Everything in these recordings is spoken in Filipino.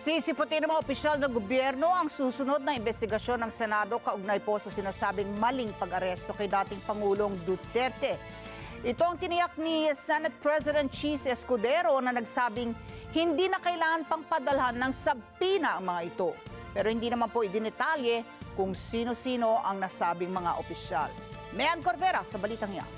Sisiputin ng mga opisyal ng gobyerno ang susunod na investigasyon ng Senado kaugnay po sa sinasabing maling pag-aresto kay dating Pangulong Duterte. Ito ang tiniyak ni Senate President Cheese Escudero na nagsabing hindi na kailangan pang padalhan ng sabpina ang mga ito. Pero hindi naman po idinetalye kung sino-sino ang nasabing mga opisyal. Mayan Corvera sa balitang yan.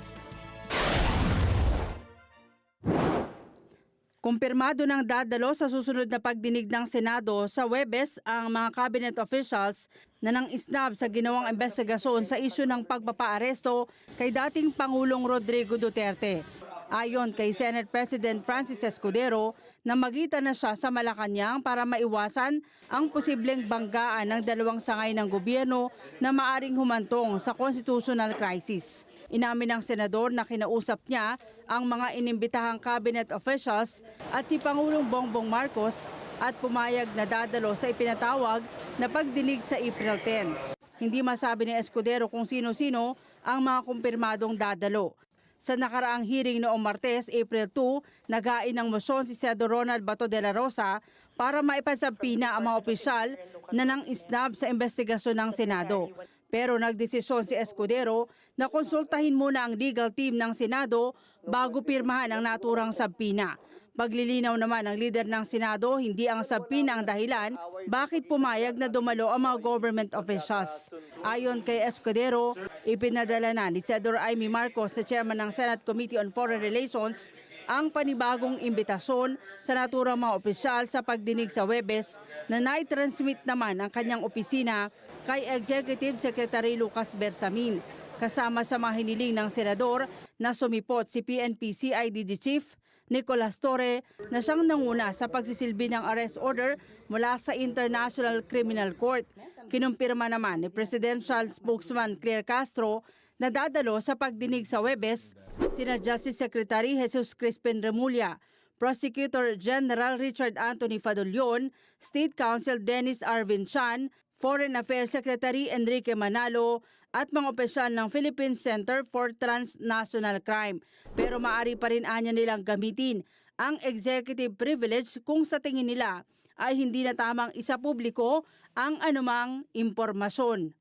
Kumpirmado ng dadalo sa susunod na pagdinig ng Senado sa Webes ang mga cabinet officials na nang isnab sa ginawang investigasyon sa isyu ng pagpapaaresto kay dating Pangulong Rodrigo Duterte. Ayon kay Senate President Francis Escudero na magitan na siya sa Malacanang para maiwasan ang posibleng banggaan ng dalawang sangay ng gobyerno na maaring humantong sa constitutional crisis. Inamin ng senador na kinausap niya ang mga inimbitahang cabinet officials at si Pangulong Bongbong Marcos at pumayag na dadalo sa ipinatawag na pagdinig sa April 10. Hindi masabi ni Escudero kung sino-sino ang mga kumpirmadong dadalo. Sa nakaraang hearing noong Martes, April 2, naghain ng mosyon si Senador Ronald Bato de la Rosa para maipasabpina ang mga opisyal na nang isnab sa investigasyon ng Senado. Pero nagdesisyon si Escudero na konsultahin muna ang legal team ng Senado bago pirmahan ang naturang sabpina. Paglilinaw naman ng leader ng Senado, hindi ang sabpina ang dahilan bakit pumayag na dumalo ang mga government officials. Ayon kay Escudero, ipinadala na ni Senador Amy Marcos, sa chairman ng Senate Committee on Foreign Relations, ang panibagong imbitasyon sa naturang mga opisyal sa pagdinig sa Webes na nai-transmit naman ang kanyang opisina kay Executive Secretary Lucas Bersamin kasama sa mga hiniling ng senador na sumipot si PNP CIDG Chief Nicolas Torre na siyang nanguna sa pagsisilbi ng arrest order mula sa International Criminal Court. Kinumpirma naman ni Presidential Spokesman Claire Castro na dadalo sa pagdinig sa Webes sina Justice Secretary Jesus Crispin Remulla, Prosecutor General Richard Anthony Fadolion, State Counsel Dennis Arvin Chan, Foreign Affairs Secretary Enrique Manalo at mga opisyal ng Philippine Center for Transnational Crime. Pero maari pa rin anya nilang gamitin ang executive privilege kung sa tingin nila ay hindi na tamang isa publiko ang anumang impormasyon.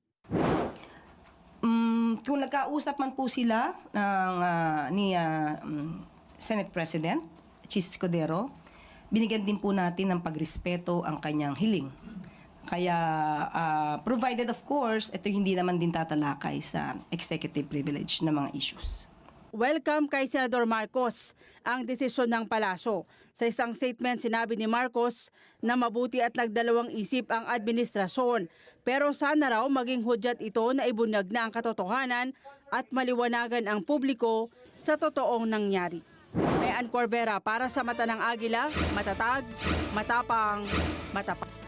Kung nagkausap man po sila ng, ah, ni ah, mm, Senate President Chis Escudero, binigyan din po natin ng pagrespeto ang kanyang hiling. Kaya, ah, provided of course, ito hindi naman din tatalakay sa executive privilege na mga issues. Welcome kay Senador Marcos ang desisyon ng palasyo. Sa isang statement, sinabi ni Marcos na mabuti at nagdalawang isip ang administrasyon. Pero sana raw maging hudyat ito na ibunyag na ang katotohanan at maliwanagan ang publiko sa totoong nangyari. May Corvera para sa Mata ng Agila, matatag, matapang, matapat.